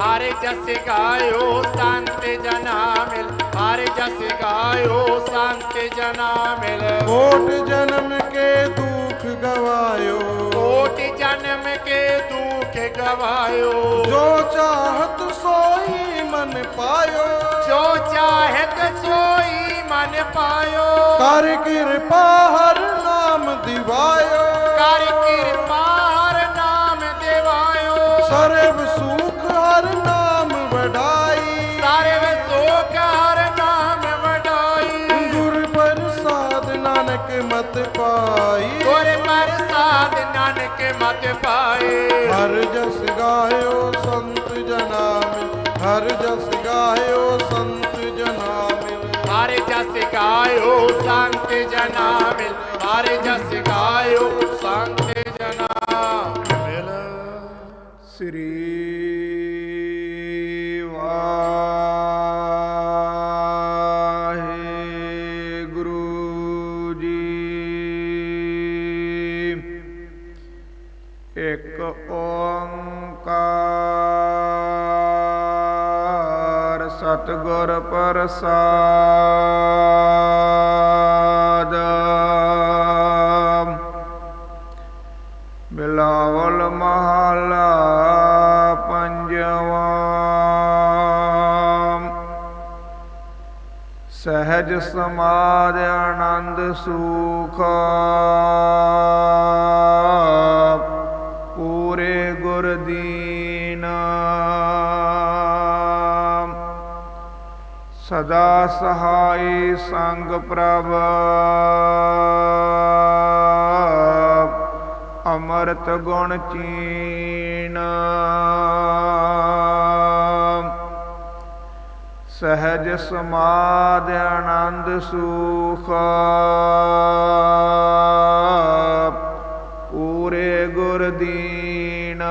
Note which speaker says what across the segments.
Speaker 1: ਹਰ ਜਸ ਗਾਇਓ ਸੰਤ ਜਨਾ ਮਿਲ ਹਰ ਜਸ ਗਾਇਓ ਸੰਤ ਜਨਾ ਮਿਲ
Speaker 2: ਕੋਟ ਜਨਮ ਕੇ ਦੁਖ ਗਵਾਇਓ
Speaker 1: ਕੋਟ ਜਨਮ ਕੇ ਦੁਖ ਗਵਾਇਓ
Speaker 2: ਜੋ ਚਾਹਤ ਸੋਈ ਮਨ ਪਾਇਓ
Speaker 1: ਜੋ ਚਾਹਤ ਸੋਈ ਮਨ ਪਾਇਓ
Speaker 2: ਕਰ ਕਿਰਪਾ ਹਰ ਨਾਮ ਦਿਵਾਇਓ
Speaker 1: ਕਰ ਕਿਰਪਾ ਹਰ ਨਾਮ ਦੇਵਾਇਓ
Speaker 2: ਸਰਬ ਸੁਖ ਹਰ ਵਡਾਈ।
Speaker 1: ਸਰਬ ਸੋਖ ਹਰ ਨਾਮ ਵਡਾਈ।
Speaker 2: ਗੁਰ ਪ੍ਰਸਾਦ ਨਾਨਕ ਮਤ ਪਾਈ।
Speaker 1: ਗੁਰ ਪ੍ਰਸਾਦ ਨਾਨਕ ਮਤ ਪਾਏ
Speaker 2: ਹਰ ਜਸ ਗਾਇਓ ਸੰਤ ਜਨਾ ਮਿਲ ਹਰ ਜਸ ਗਾਇਓ ਸੰਤ ਜਨਾ ਮਿਲ
Speaker 1: ਹਰ ਜਸ ਗਾਇਓ ਸੰਤ ਜਨਾ ਮਿਲ ਹਰ ਜਸ ਗਾਇਓ ਸੰਤ ਜਨਾ ਮਿਲ
Speaker 2: ਸ੍ਰੀ ਇੱਕ ਓੰਕਾਰ ਸਤਿਗੁਰ ਪ੍ਰਸਾਦ। ਬਿਲਾਵਲ ਮਹਲਾ ਪੰਜਵਾ। ਸਹਿਜ ਸਮਾਦ ਆਨੰਦ ਸੁਖ। ਪੂਰੇ ਗੁਰ ਦੀਨ ਸਦਾ ਸਹਾਈ ਸੰਗ ਪ੍ਰਭ। ਅਮਰਤ ਗੁਣ ਚੀਨ। ਸਹਿਜ ਸਮਾਦ ਆਨੰਦ ਸੁਖ। ਪੂਰੇ ਗੁਰ ਦੀਨ।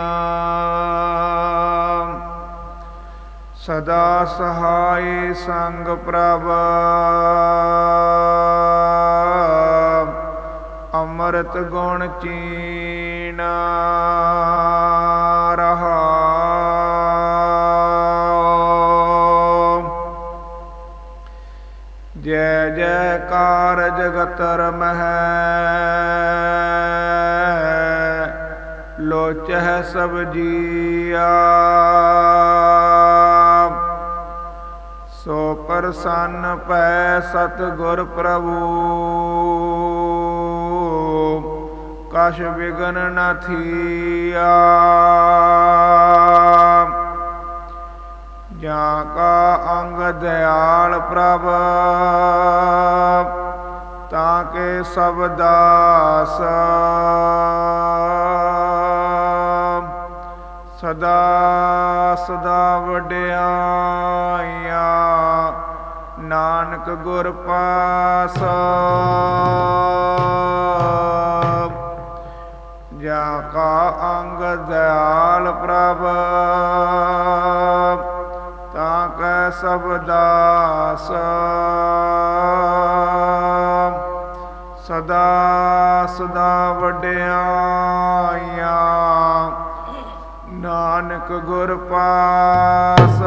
Speaker 2: ਸਦਾ ਸਹਾਈ ਸੰਗ ਪ੍ਰਭ। ਅੰਮ੍ਰਿਤ ਗੁਣ ਚੀਨ ਰਹਾਉ ਜੈ ਜੈਕਾਰ ਜਗਤਰ ਮਹਿ। ਲੋਚਹਿ ਸਭ ਜੀਆ। ਸੋ ਪ੍ਰਸੰਨ ਪੈ ਸਤਿਗੁਰ ਪ੍ਰਭੂ। ਕਛ ਵਿਗਨ ਨ ਥੀਆ। ਜਾਂ ਕਾ ਅੰਗ ਦਿਆਲ ਪ੍ਰਭ, ਤਾਂ ਕੇ ਸਭ ਦਾਸ। ਸਦਾ ਸਦਾ ਵਡਿਆਈਆਂ। ਨਾਨਕ ਗੁਰ ਪਾਸ। ਜਾਂ ਕਾ ਅੰਗ ਦਿਆਲ ਪ੍ਰਭ, ਤਾਂ ਕੈ ਸਭ ਦਾਸ। ਸਦਾ ਸਦਾ ਵਡਿਆਈਆਂ। ਨਾਨਕ ਗੁਰ ਪਾਸ।